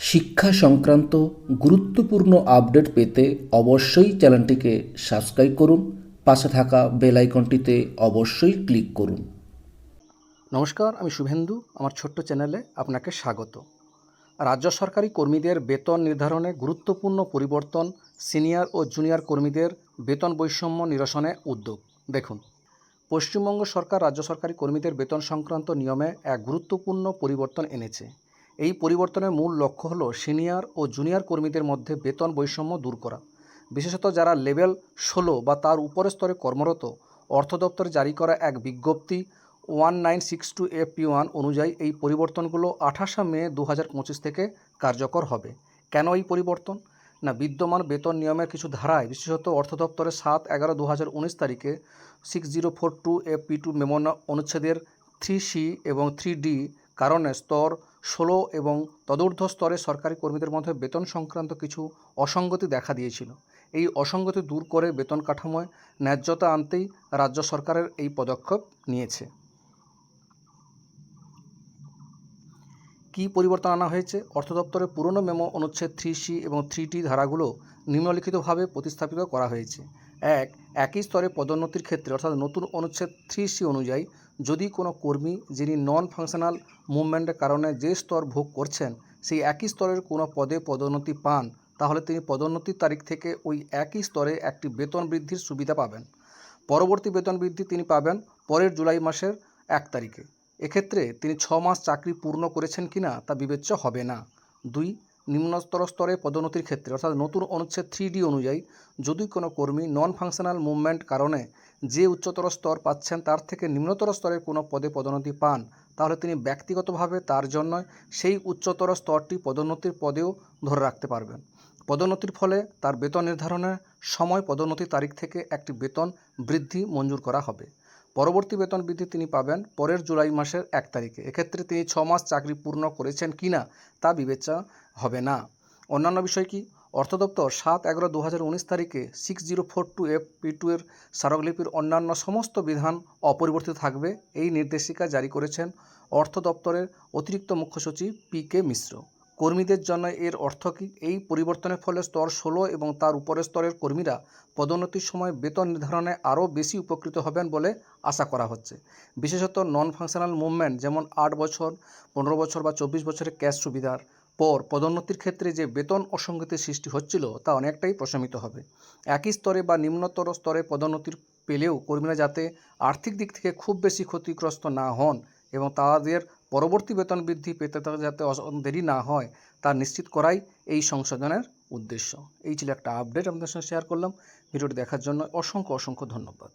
শিক্ষা সংক্রান্ত গুরুত্বপূর্ণ আপডেট পেতে অবশ্যই চ্যানেলটিকে সাবস্ক্রাইব করুন, পাশে থাকা বেল আইকনটিতে অবশ্যই ক্লিক করুন। নমস্কার, আমি শুভেন্দু, আমার ছোট্ট চ্যানেলে আপনাকে স্বাগত। রাজ্য সরকারি কর্মীদের বেতন নির্ধারণে গুরুত্বপূর্ণ পরিবর্তন সিনিয়র ও জুনিয়র কর্মীদের বেতন বৈষম্য নিরসনে উদ্যোগ। দেখুন, পশ্চিমবঙ্গ সরকার রাজ্য সরকারি কর্মীদের বেতন সংক্রান্ত নিয়মে এক গুরুত্বপূর্ণ পরিবর্তন এনেছে। এই পরিবর্তনের মূল লক্ষ্য হল সিনিয়র ও জুনিয়র কর্মীদের মধ্যে বেতন বৈষম্য দূর করা। বিশেষত যারা লেভেল ষোলো বা তার উপরের স্তরে কর্মরত, অর্থ দপ্তর জারি করা এক বিজ্ঞপ্তি one nine six two F P one অনুযায়ী এই পরিবর্তনগুলো আঠাশে মে দু হাজার পঁচিশ থেকে কার্যকর হবে। কেন এই পরিবর্তন? না, বিদ্যমান বেতন নিয়মের কিছু ধারায়, বিশেষত অর্থ দপ্তরের সাত এগারো দু হাজার উনিশ তারিখে six zero four two F P two memo অনুচ্ছেদের three C এবং থ্রি ডি কারণে স্তর ষোলো এবং তদূর্ধ্ব স্তরে সরকারি কর্মীদের মধ্যে বেতন সংক্রান্ত কিছু অসঙ্গতি দেখা দিয়েছিল। এই অসঙ্গতি দূর করে বেতন কাঠামোয় ন্যায্যতা আনতেই রাজ্য সরকারের এই পদক্ষেপ নিয়েছে। কী পরিবর্তন আনা হয়েছে? অর্থ দপ্তরের পুরনো মেমো অনুচ্ছেদ থ্রি সি এবং থ্রি টি ধারাগুলো নিম্নলিখিতভাবে প্রতিস্থাপিত করা হয়েছে। এক, একই স্তরে পদোন্নতির ক্ষেত্রে, অর্থাৎ নতুন অনুচ্ছেদ থ্রি সি অনুযায়ী, যদি কোনো কর্মী যিনি নন ফাংশনাল মুভমেন্টের কারণে যে স্তর ভোগ করছেন, সেই একই স্তরের কোনো পদে পদোন্নতি পান, তাহলে তিনি পদোন্নতির তারিখ থেকে ওই একই স্তরে একটি বেতন বৃদ্ধির সুবিধা পাবেন। পরবর্তী বেতন বৃদ্ধি তিনি পাবেন পরের জুলাই মাসের এক তারিখে। এক্ষেত্রে তিনি ছ মাস চাকরি পূর্ণ করেছেন কিনা তা বিবেচ্য হবে না। দুই নিম্নস্তর স্তরে পদোন্নতির ক্ষেত্রে, অর্থাৎ নতুন অনুচ্ছেদ থ্রি ডি অনুযায়ী যদি কোনো কর্মী নন ফাংশনাল মুভমেন্ট কারণে যে উচ্চতর স্তর পাচ্ছেন, তার থেকে নিম্নতর স্তরের কোনো পদে পদোন্নতি পান, তাহলে তিনি ব্যক্তিগতভাবে তার জন্য সেই উচ্চতর স্তরটি পদোন্নতির পদেও ধরে রাখতে পারবেন। পদোন্নতির ফলে তার বেতন নির্ধারণের সময় পদোন্নতির তারিখ থেকে একটি বেতন বৃদ্ধি মঞ্জুর করা হবে। পরবর্তী বেতন বৃদ্ধি তিনি পাবেন পরের জুলাই মাসের এক তারিখে। এক্ষেত্রে তিনি ছ মাস চাকরি পূর্ণ করেছেন কি না তা বিবেচনা হবে না। অন্যান্য বিষয় কি? অর্থ দপ্তর সাত এগারো দু তারিখে six zero four two F P two এর স্মারকলিপির অন্যান্য সমস্ত বিধান অপরিবর্তিত থাকবে, এই নির্দেশিকা জারি করেছেন অর্থ দপ্তরের অতিরিক্ত মুখ্য সচিব পি কে মিশ্র। কর্মীদের জন্য এর অর্থ কী? এই পরিবর্তনের ফলে স্তর ষোলো এবং তার উপরের স্তরের কর্মীরা পদোন্নতির সময় বেতন নির্ধারণে আরও বেশি উপকৃত হবেন বলে আশা করা হচ্ছে। বিশেষত নন ফাংশনাল মুভমেন্ট যেমন আট বছর, পনেরো বছর বা চব্বিশ বছরের ক্যাশ সুবিধার পর পদোন্নতির ক্ষেত্রে যে বেতন অসঙ্গতির সৃষ্টি হচ্ছিল তা অনেকটাই প্রশমিত হবে। একই স্তরে বা নিম্নতর স্তরে পদোন্নতির পেলেও কর্মীরা যাতে আর্থিক দিক থেকে খুব বেশি ক্ষতিগ্রস্ত না হন এবং তাদের পরবর্তী বেতন বৃদ্ধি পেতে যাতে দেরি না হয়, তা নিশ্চিত করাই এই সংশোধনের উদ্দেশ্য। এই ছিল একটা আপডেট আপনাদের সঙ্গে শেয়ার করলাম। ভিডিওটি দেখার জন্য অসংখ্য অসংখ্য ধন্যবাদ।